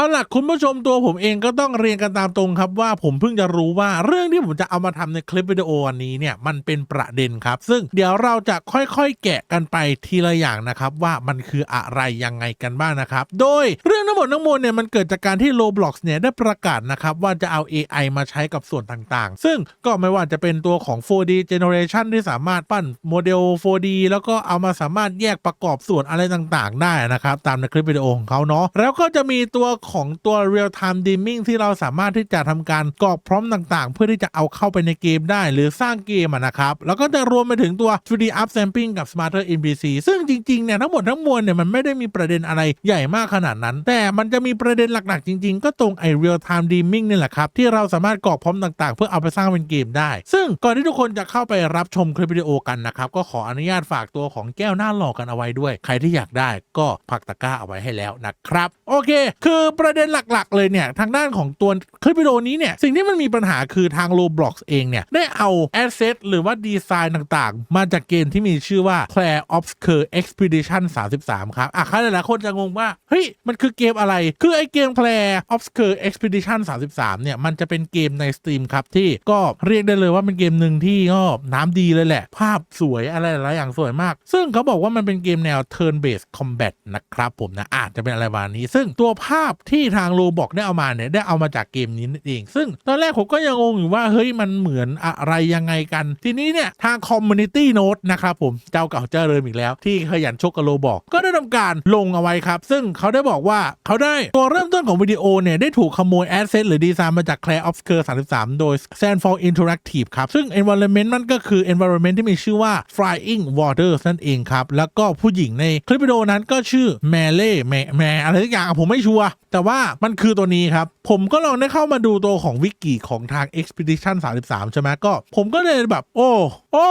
เอาล่ะคุณผู้ชมตัวผมเองก็ต้องเรียนกันตามตรงครับว่าผมเพิ่งจะรู้ว่าเรื่องที่ผมจะเอามาทำในคลิปวิดีโออันนี้เนี่ยมันเป็นประเด็นครับ ซึ่งเดี๋ยวเราจะค่อยๆ แกะกันไปทีละอย่างนะครับว่ามันคืออะไรยังไงกันบ้างนะครับ โดยเรื่องทั้งหมดทั้งมวลเนี่ยมันเกิดจากการที่ Roblox เนี่ยได้ประกาศนะครับว่าจะเอา AI มาใช้กับส่วนต่างๆ ซึ่งก็ไม่ว่าจะเป็นตัวของ 4D generation ที่สามารถปั้นโมเดล 4D แล้วก็เอามาสามารถแยกประกอบส่วนอะไรต่างๆ ได้นะครับตามในคลิปวิดีโอของเขาเนาะแล้วก็จะมีตัวของตัว real time dimming ที่เราสามารถที่จะทำการกรอกพร้อมต่างๆ เพื่อที่จะเอาเข้าไปในเกมได้ หรือสร้างเกมนะครับ แล้วก็จะรวมไปถึงตัว 3D upsampling กับ smarter NPC ซึ่งจริงๆเนี่ยทั้งหมดทั้งมวลเนี่ยมันไม่ได้มีประเด็นอะไรใหญ่มากขนาดนั้น แต่มันจะมีประเด็นหลักๆ จริง ๆ ก็ตรงไอ real time dimming นี่แหละครับที่เราสามารถกรอกพร้อมต่างๆ เพื่อเอาไปสร้างเป็นเกมได้ ซึ่งก่อนที่ทุกคนจะเข้าไปรับชมคลิปวิดีโอกันนะครับก็ขออนุญาตฝากตัวของแก้วหน้าหลอกกันเอาไว้ด้วย ใครที่อยากได้ก็พักตะกร้าเอาไว้ให้แล้วนะครับ โอเค คือประเด็นหลักๆ เลยเนี่ย ทางด้านของตัวคลิปวิดีโอนี้เนี่ย สิ่งที่มันมีปัญหาคือทาง Roblox เองเนี่ย ได้เอาแอสเซทหรือว่าดีไซน์ต่างๆ มาจากเกมที่มีชื่อว่า Claire Obscure Expedition 33 ครับ อะใครหลายๆคนจะงงว่า เฮ้ย มันคือเกมอะไร คือไอเกม Claire Obscure Expedition 33 เนี่ย มันจะเป็นเกมใน Steam ครับ ที่ก็เรียกได้เลยว่าเป็นเกมหนึ่งที่ก็น้ำดีเลยแหละ ภาพสวยอะไรหลายอย่างสวยมาก ซึ่งเขาบอกว่ามันเป็นเกมแนว turn based combat นะครับผมนะอาจจะเป็นอะไรประมาณนี้ ซึ่งตัวภาพที่ทางโรบอกได้เอามาเนี่ยได้เอามาจากเกมนี้นั่นเอง ซึ่งตอนแรกผมก็ยังงงอยู่ว่าเฮ้ยมันเหมือนอะไรยังไงกัน ทีนี้เนี่ยทาง community note นะครับผมเจ้าเก่าเจ้าเดิมอีกแล้ว ที่ขยันชกกับโรบอก ก็ได้ทำการลงเอาไว้ครับ ซึ่งเขาได้บอกว่าเขาได้ตัวเริ่มต้นของวิดีโอเนี่ยได้ถูกขโมยแอสเซทหรือดีไซน์มาจาก Claire Obscure 33 โดย Sandfall Interactive ครับ ซึ่ง environment นั่นก็คือ environment ที่มีชื่อว่า Flying Waters นั่นเองครับ แล้วก็ผู้หญิงในคลิปวิดีโอนั้นก็ชื่อแมเล่แมแมอะไรสักอย่างผมไม่ชัวร์แต่ว่ามันคือตัวนี้ครับ ผมก็ลองได้เข้ามาดูตัวของวิกิของทาง Expedition 33 ใช่ไหมก็ ผมก็เลยแบบ โอ้ โอ้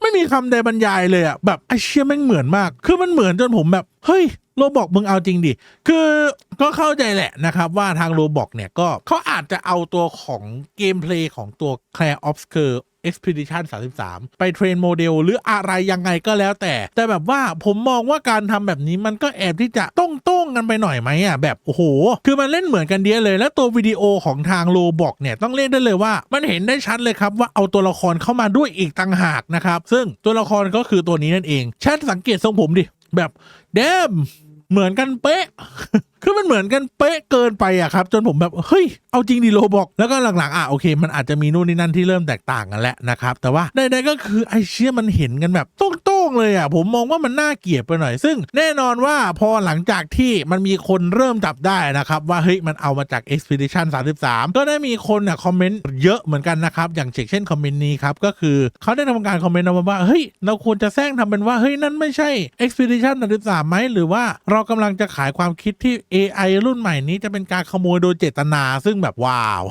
ไม่มีคำใดบรรยายเลยอะแบบไอเชี่ยแม่งเหมือนมาก คือมันเหมือนจนผมแบบ เฮ้ยโรบอกมึงเอาจริงดิ คือก็เข้าใจแหละนะครับ ว่าทางโรบอกเนี่ยก็เขาอาจจะเอาตัวของเกมเพลย์ของตัว Claire Obscure Expedition 33 ไปเทรนโมเดลหรืออะไรยังไงก็แล้วแต่ แต่แบบว่าผมมองว่าการทำแบบนี้มันก็แอบที่จะต้องต้งกันไปหน่อยไหมอะแบบโอ้โห คือมันเล่นเหมือนกันเดียเลย แล้วตัววิดีโอของทางโลบอกเนี่ยต้องเล่นได้เลยว่า มันเห็นได้ชัดเลยครับว่าเอาตัวละครเข้ามาด้วยอีกต่างหากนะครับ ซึ่งตัวละครก็คือตัวนี้นั่นเองแชทสังเกตทรงผมดิแบบเดมเหมือนกันเป๊ะ คือมันเหมือนกันเป๊ะเกินไปอะครับ จนผมแบบเฮ้ยเอาจริงดิโลบอกแล้วก็หลังๆอะโอเค มันอาจจะมีนู่นนี่นั่นที่เริ่มแตกต่างกันแล้วนะครับแต่ว่าใดๆก็คือไอเชี่ยมันเห็นกันแบบโต้งๆเลยอะผมมองว่ามันน่าเกลียดไปหน่อย ซึ่งแน่นอนว่าพอหลังจากที่มันมีคนเริ่มจับได้นะครับ ว่าเฮ้ยมันเอามาจาก Expedition 33 ก็ได้มีคนอะคอมเมนต์เยอะเหมือนกันนะครับอย่างเช่นคอมเมนต์นี้ครับก็คือเขาได้ทำการคอมเมนต์เอาไว้ว่าเฮ้ยเราควรจะแซงทำเป็นว่าเฮ้ยนั่นไม่ใช่ Expedition 33ไหมหรือว่าเรากำลังจะขายความคิดที่ AI รุ่นใหม่นี้จะเป็นการขโมยโดยเจตนาซึ่งแบบว้าว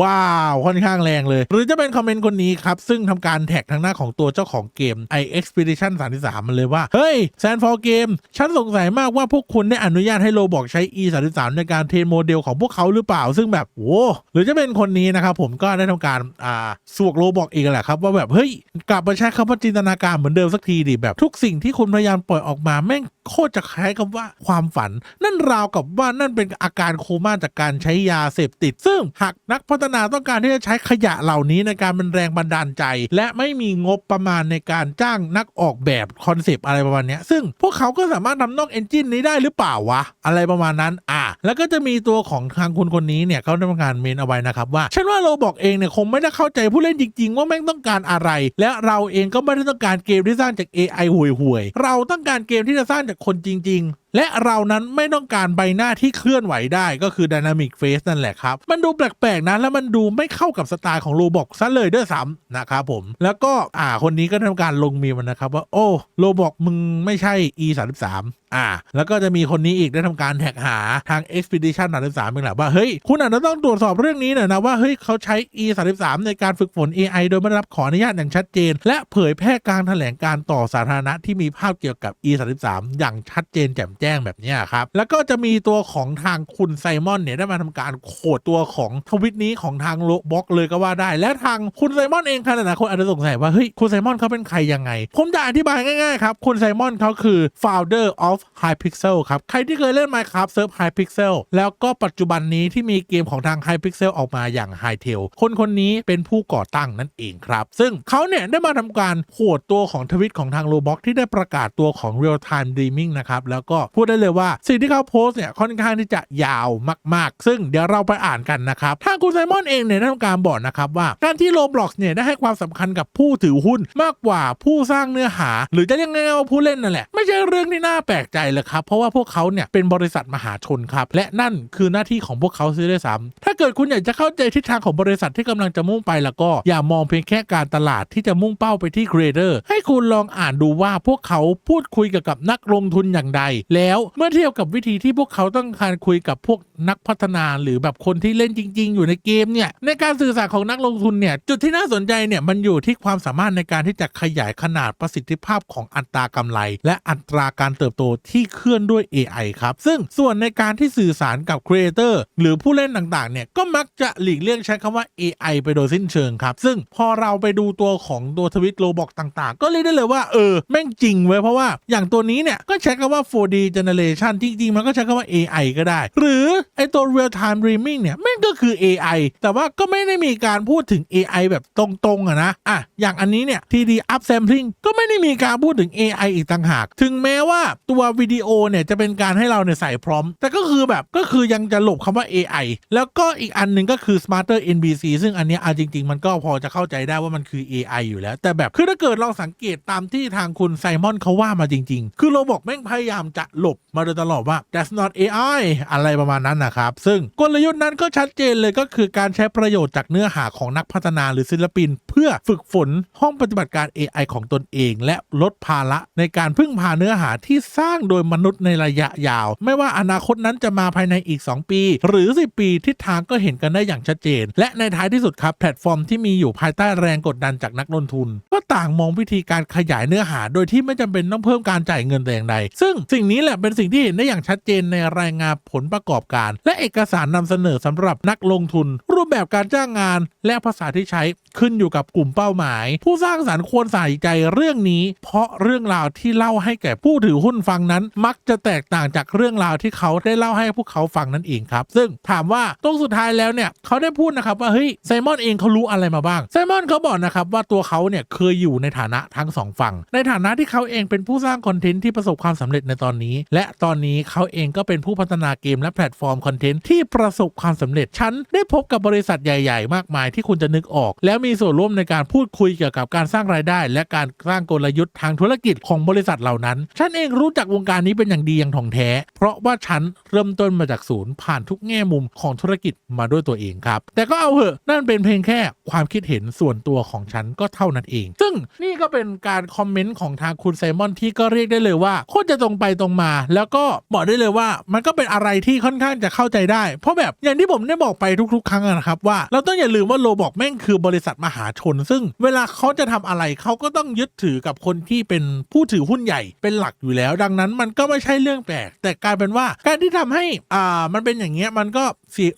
ว้าวค่อนข้างแรงเลย หรือจะเป็นคอมเมนต์คนนี้ครับ ซึ่งทำการแท็กทางหน้าของตัวเจ้าของเกม i Expedition 33 มันเลยว่า เฮ้ย s a n d for Game ฉันสงสัยมากว่าพวกคุณได้อนุญาตให้โลบอกใช้ e 33ในการเทรนโมเดลของพวกเขาหรือเปล่า ซึ่งแบบโอ้หรือจะเป็นคนนี้นะครับผมก็ได้ทำการอ่าสวกโลบอกอีกแหละครับว่าแบบเฮ้ยกลับมาใช้คำว่าจินตนาการเหมือนเดิมสักทีดิแบบทุกสิ่งที่คุณพยายามปล่อยออกมาแม่งโคตรจะคล้ายกับว่าความฝัน นั่นราวกับว่านั่นเป็นอาการโคม่าจากการใช้ยาเสพติด ซึ่งหากนักพัฒนาต้องการที่จะใช้ขยะเหล่านี้ในการเป็นแรงบันดาลใจ และไม่มีงบประมาณในการจ้างนักออกแบบคอนเซปต์อะไรประมาณนี้ซึ่งพวกเขาก็สามารถทำนอกเอนจินนี้ได้หรือเปล่าวะ อะไรประมาณนั้นอะแล้วก็จะมีตัวของทางคุณคนนี้เนี่ยเขาได้ทำการเมนเอาไว้นะครับว่าฉันว่าเราบอกเองเนี่ยคงไม่ได้เข้าใจผู้เล่นจริง ๆ ว่าแม่งต้องการอะไร และเราเองก็ไม่ได้ต้องการเกมที่สร้างจาก AI ห่วยๆเราต้องการเกมที่จะสร้างจากคนจริง ๆและเรานั้นไม่ต้องการใบหน้าที่เคลื่อนไหวได้ก็คือ Dynamic Face นั่นแหละครับ มันดูแปลกๆนะ แล้วมันดูไม่เข้ากับสไตล์ของโรบอกซะเลยด้วยซ้ำนะครับผม แล้วก็อ่าคนนี้ก็ทำการลงมีมันนะครับว่า โอ้โรบอกมึงไม่ใช่ E 3 3อ่า แล้วก็จะมีคนนี้อีกได้ทำการแท็กหาทาง Expedition 33เป็นแหละว่า เฮ้ย คุณอาจจะต้องตรวจสอบเรื่องนี้หน่อยนะว่าเฮ้ยเขาใช้ E 3 3ในการฝึกฝน AI โดยไม่รับขออนุญาตอย่างชัดเจน และเผยแพร่การแถลงการต่อสาธารณะที่มีภาพเกี่ยวกับ E 3 3อย่างชัดเจนแจ่มแจ้งแบบนี้ครับ แล้วก็จะมีตัวของทางคุณไซมอนเนี่ยได้มาทำการโขดตัวของทวิตนี้ของทางโลบล็อกเลยก็ว่าได้ และทางคุณไซมอนเองค่ะหลายๆคนอาจจะสงสัยว่าเฮ้ยคุณไซมอนเขาเป็นใครยังไง ผมจะอธิบายง่ายๆครับ คุณไซมอนเขาคือ founder of Hypixel ครับ ใครที่เคยเล่น Minecraft เซิร์ฟ Hypixel แล้วก็ปัจจุบันนี้ที่มีเกมของทาง Hypixel ออกมาอย่าง Hytale คนคนนี้เป็นผู้ก่อตั้งนั่นเองครับ ซึ่งเขาเนี่ยได้มาทำการโหวตตัวของทวิตของทาง Roblox ที่ได้ประกาศตัวของ Real Time Dreaming นะครับแล้วก็พูดได้เลยว่าสิ่งที่เขาโพสต์เนี่ยค่อนข้างที่จะยาวมาก ๆ ซึ่งเดี๋ยวเราไปอ่านกันนะครับทางคุณไซมอนเองเนี่ยได้ทำการบอกนะครับว่าการที่ Roblox เนี่ยได้ให้ความสำคัญกับผู้ถือหุ้นมากกว่าผู้สร้างเนื้อหา หรือจะเรียกง่ายๆว่าผู้เล่นนั่นแหละไม่ใช่เรื่องที่น่าแปลกใจเลยครับเพราะว่าพวกเขาเนี่ยเป็นบริษัทมหาชนครับและนั่นคือหน้าที่ของพวกเขาซื้อด้วยซ้ำถ้าเกิดคุณอยากจะเข้าใจทิศทางของบริษัทที่กำลังจะมุ่งไปแล้วก็อย่ามองเพียงแค่การตลาดที่จะมุ่งเป้าไปที่ครีเอเตอร์ให้คุณลองอ่านดูว่าพวกเขาพูดคุยกับนักลงทุนอย่างใดแล้ว เมื่อเทียบกับวิธีที่พวกเขาต้องการคุยกับพวกนักพัฒนาหรือแบบคนที่เล่นจริง ๆ อยู่ในเกมเนี่ยในการสื่อสารของนักลงทุนเนี่ยจุดที่น่าสนใจเนี่ยมันอยู่ที่ความสามารถในการที่จะขยายขนาดประสิทธิภาพของอัตรากำไร และอัตราการเติบโตที่เคลื่อนด้วย AI ครับ ซึ่งส่วนในการที่สื่อสารกับครีเอเตอร์หรือผู้เล่นต่างๆเนี่ยก็มักจะหลีกเลี่ยงใช้คำว่า AI ไปโดยสิ้นเชิงครับ ซึ่งพอเราไปดูตัวของตัวทวิตโลบอกต่างๆ ก็เรียกได้เลยว่าเออแม่งจริงเว้ยเพราะว่าอย่างตัวนี้เนี่ยก็ใช้คำว่า 4D generation จริงๆ มันก็ใช้คำว่า AI ก็ได้ หรือไอตัว real time dreaming เนี่ยแม่งก็คือ AI แต่ว่าก็ไม่ได้มีการพูดถึง AI แบบตรงๆอะนะอะอย่างอันนี้เนี่ย 3D up sampling ก็ไม่ได้มีการพูดถึง AI อีกต่างหาก ถึงแม้ว่าตัววิดีโอเนี่ยจะเป็นการให้เราเนี่ยใส่พร้อม แต่ก็คือแบบก็คือยังจะหลบคำว่า AI แล้วก็อีกอันหนึ่งก็คือ smarter NBC ซึ่งอันเนี้ยเอาจริง ๆ มันก็พอจะเข้าใจได้ว่ามันคือ AI อยู่แล้ว แต่แบบคือถ้าเกิดลองสังเกตตามที่ทางคุณไซมอนเขาว่ามาจริง ๆ คือเราบอกแม่งพยายามจะหลบมาโดยตลอดว่า that's not AI อะไรประมาณนั้นนะครับ ซึ่งกลยุทธ์นั้นก็ชัดเจนเลยก็คือการใช้ประโยชน์จากเนื้อหาของนักพัฒนาหรือศิลปิน เพื่อฝึกฝนห้องปฏิบัติการ AI ของตนเอง และลดภาระในการพึ่งพาเนื้อหาที่สร้างโดยมนุษย์ในระยะยาว ไม่ว่าอนาคตนั้นจะมาภายในอีก 2 ปี หรือ 10 ปีทิศทางก็เห็นกันได้อย่างชัดเจน และในท้ายที่สุดครับแพลตฟอร์มที่มีอยู่ภายใต้แรงกดดันจากนักลงทุน ก็ต่างมองวิธีการขยายเนื้อหา โดยที่ไม่จำเป็นต้องเพิ่มการจ่ายเงินแต่อย่างใดซึ่งสิ่งนี้แหละเป็นสิ่งที่เห็นได้อย่างชัดเจนในรายงานผลประกอบการ และเอกสารนำเสนอสำหรับนักลงทุน รูปแบบการจ้างงาน และภาษาที่ใช้ขึ้นอยู่กับกลุ่มเป้าหมาย ผู้สร้างสารรค์ควรใส่ใจเรื่องนี้ เพราะเรื่องราวที่เล่าให้แก่ผู้ถือหุ้นฟังนั้น มักจะแตกต่างจากเรื่องราวที่เขาได้เล่าให้พวกเขาฟังนั่นเองครับ ซึ่งถามว่าตรงสุดท้ายแล้วเนี่ยเขาได้พูดนะครับว่าเฮ้ยไซมอนเองเขารู้อะไรมาบ้างไซมอนเขาบอกนะครับว่าตัวเขาเนี่ยเคยอยู่ในฐานะทั้งสองฝั่งในฐานะที่เขาเองเป็นผู้สร้างคอนเทนต์ที่ประสบความสำเร็จในตอนนี้และตอนนี้เขาเองก็เป็นผู้พัฒนาเกมและแพลตฟอร์มคอนเทนต์ที่ประสบความสำเร็จฉันได้พบกับบริษัทใหญ่ ๆ มากมายที่คุณจะนึกออก แล้วมีส่วนร่วมในการพูดคุยเกี่ยวกับการสร้างรายได้ และการสร้างกลยุทธ์ทางธุรกิจของบริษัทเหล่านั้น ฉันเองรู้จักวงการนี้เป็นอย่างดีอย่างถ่องแท้ เพราะว่าฉันเริ่มต้นมาจากศูนย์ผ่านทุกแง่มุมของธุรกิจมาด้วยตัวเองครับ แต่ก็เอาเหอะนั่นเป็นเพียงแค่ความคิดเห็นส่วนตัวของฉันก็เท่านั้นเอง ซึ่งนี่ก็เป็นการคอมเมนต์ของทางคุณไซมอนที่ก็เรียกได้เลยว่าโคตรจะตรงไปตรงมาแล้วก็บอกได้เลยว่ามันก็เป็นอะไรที่ค่อนข้างจะเข้าใจได้ เพราะแบบอย่างที่ผมได้บอกไปทุกๆ ครั้งนะครับว่าเราต้องอย่าลืมว่าโลบอกแม่งคือบริษัทมหาชน ซึ่งเวลาเขาจะทำอะไรเขาก็ต้องยึดถือกับคนที่เป็นผู้ถือหุ้นใหญ่เป็นหลักอยู่แล้ว ดังนั้นมันก็ไม่ใช่เรื่องแปลก แต่กลายเป็นว่าการที่ทำให้อ่ามันเป็นอย่างเงี้ยมันก็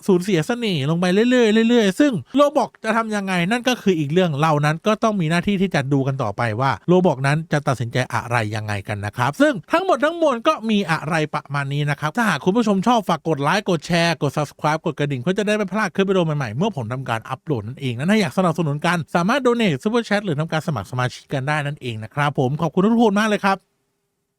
สูญเสียเสน่ห์ลงไปเรื่อยๆเรื่อยๆซึ่งโลบอกจะทำยังไงนั่นก็คืออีกเรื่องเรานั้นก็ต้องมีหน้าที่ที่จะดูกันต่อไปว่าโลบอกนั้นจะตัดสินใจอะไรยังไงกันนะครับ ซึ่งทั้งหมดทั้งมวลก็มีอะไรประมาณนี้นะครับถ้าหากคุณผู้ชมชอบฝากกดไลค์กดแชร์กด subscribe กดกระดิ่งเพื่อจะได้ไม่พลาดคลิปวิดีโอใหม่ๆเมื่อผมทำการอัปโหลดนั่นเองนั้นถ้าอยากสนับสนุนกันสามารถ donate super chat หรือทำการสมัครสมาชิกกันได้นั่นเองนะครับผมขอบคุณทุกคนมากเลยครับ